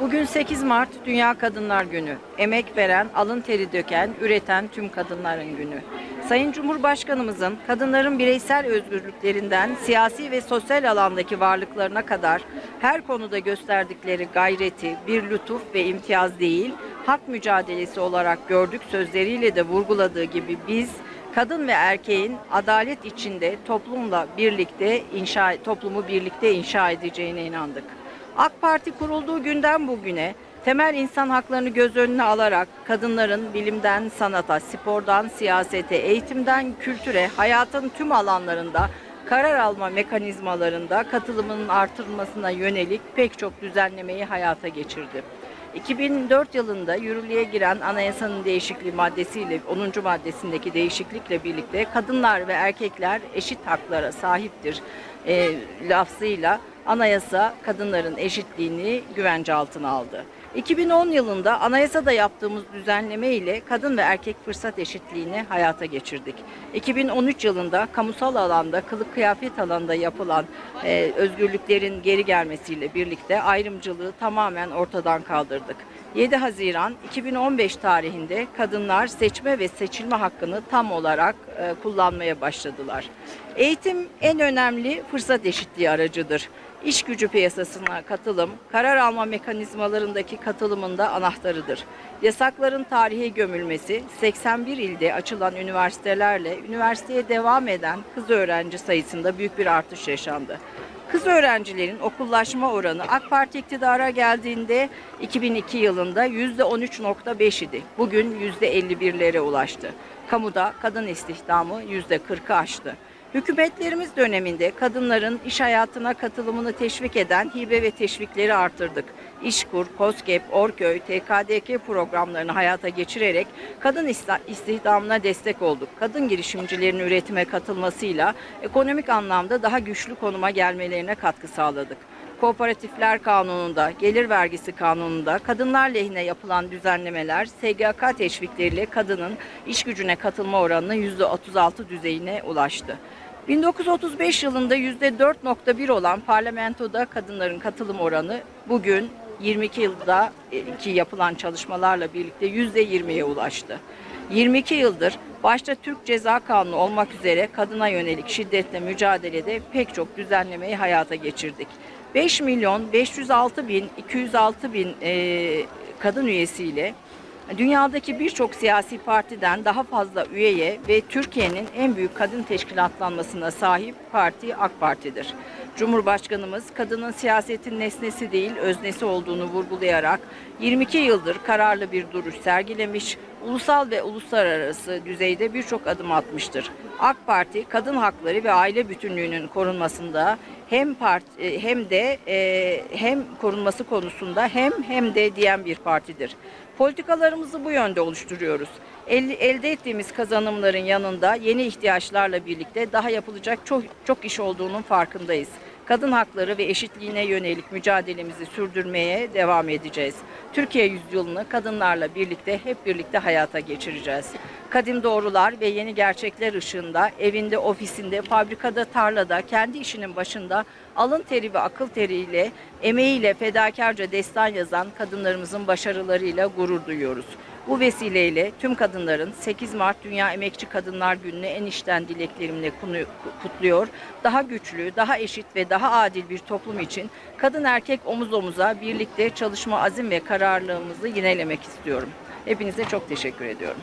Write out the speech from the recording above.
Bugün 8 Mart Dünya Kadınlar Günü. Emek veren, alın teri döken, üreten tüm kadınların günü. Sayın Cumhurbaşkanımızın kadınların bireysel özgürlüklerinden siyasi ve sosyal alandaki varlıklarına kadar her konuda gösterdikleri gayreti bir lütuf ve imtiyaz değil, hak mücadelesi olarak gördük sözleriyle de vurguladığı gibi biz kadın ve erkeğin adalet içinde toplumla birlikte inşa toplumu birlikte inşa edeceğine inandık. AK Parti kurulduğu günden bugüne temel insan haklarını göz önüne alarak kadınların bilimden sanata, spordan siyasete, eğitimden kültüre, hayatın tüm alanlarında karar alma mekanizmalarında katılımının artırılmasına yönelik pek çok düzenlemeyi hayata geçirdi. 2004 yılında yürürlüğe giren anayasanın değişikliği maddesiyle 10. maddesindeki değişiklikle birlikte kadınlar ve erkekler eşit haklara sahiptir e, lafzıyla anayasa kadınların eşitliğini güvence altına aldı. 2010 yılında anayasada yaptığımız düzenleme ile kadın ve erkek fırsat eşitliğini hayata geçirdik. 2013 yılında kamusal alanda, kılık kıyafet alanında yapılan e, özgürlüklerin geri gelmesiyle birlikte ayrımcılığı tamamen ortadan kaldırdık. 7 Haziran 2015 tarihinde kadınlar seçme ve seçilme hakkını tam olarak e, kullanmaya başladılar. Eğitim en önemli fırsat eşitliği aracıdır. İş gücü piyasasına katılım, karar alma mekanizmalarındaki katılımında anahtarıdır. Yasakların tarihe gömülmesi, 81 ilde açılan üniversitelerle üniversiteye devam eden kız öğrenci sayısında büyük bir artış yaşandı. Kız öğrencilerin okullaşma oranı AK Parti iktidara geldiğinde 2002 yılında %13.5 idi. Bugün %51'lere ulaştı. Kamuda kadın istihdamı %40'ı aştı. Hükümetlerimiz döneminde kadınların iş hayatına katılımını teşvik eden hibe ve teşvikleri artırdık. İşkur, KOSGEB, Orköy, TKDK programlarını hayata geçirerek kadın istihdamına destek olduk. Kadın girişimcilerin üretime katılmasıyla ekonomik anlamda daha güçlü konuma gelmelerine katkı sağladık. Kooperatifler Kanunu'nda, Gelir Vergisi Kanunu'nda kadınlar lehine yapılan düzenlemeler SGK teşvikleriyle kadının iş gücüne katılma oranının %36 düzeyine ulaştı. 1935 yılında %4.1 olan parlamentoda kadınların katılım oranı bugün 22 yılda ki yapılan çalışmalarla birlikte %20'ye ulaştı. 22 yıldır başta Türk Ceza Kanunu olmak üzere kadına yönelik şiddetle mücadelede pek çok düzenlemeyi hayata geçirdik. 5 milyon 506 bin 206 bin e, kadın üyesiyle dünyadaki birçok siyasi partiden daha fazla üyeye ve Türkiye'nin en büyük kadın teşkilatlanmasına sahip parti AK Parti'dir. Cumhurbaşkanımız kadının siyasetin nesnesi değil öznesi olduğunu vurgulayarak 22 yıldır kararlı bir duruş sergilemiş, ulusal ve uluslararası düzeyde birçok adım atmıştır. AK Parti kadın hakları ve aile bütünlüğünün korunmasında hem part hem de e, hem korunması konusunda hem hem de diyen bir partidir. Politikalarımızı bu yönde oluşturuyoruz. El, elde ettiğimiz kazanımların yanında yeni ihtiyaçlarla birlikte daha yapılacak çok çok iş olduğunun farkındayız. Kadın hakları ve eşitliğine yönelik mücadelemizi sürdürmeye devam edeceğiz. Türkiye yüzyılını kadınlarla birlikte hep birlikte hayata geçireceğiz. Kadim doğrular ve yeni gerçekler ışığında evinde, ofisinde, fabrikada, tarlada, kendi işinin başında alın teri ve akıl teriyle, emeğiyle fedakarca destan yazan kadınlarımızın başarılarıyla gurur duyuyoruz. Bu vesileyle tüm kadınların 8 Mart Dünya Emekçi Kadınlar Günü'nü en içten dileklerimle kutluyor. Daha güçlü, daha eşit ve daha adil bir toplum için kadın erkek omuz omuza birlikte çalışma azim ve kararlılığımızı yinelemek istiyorum. Hepinize çok teşekkür ediyorum.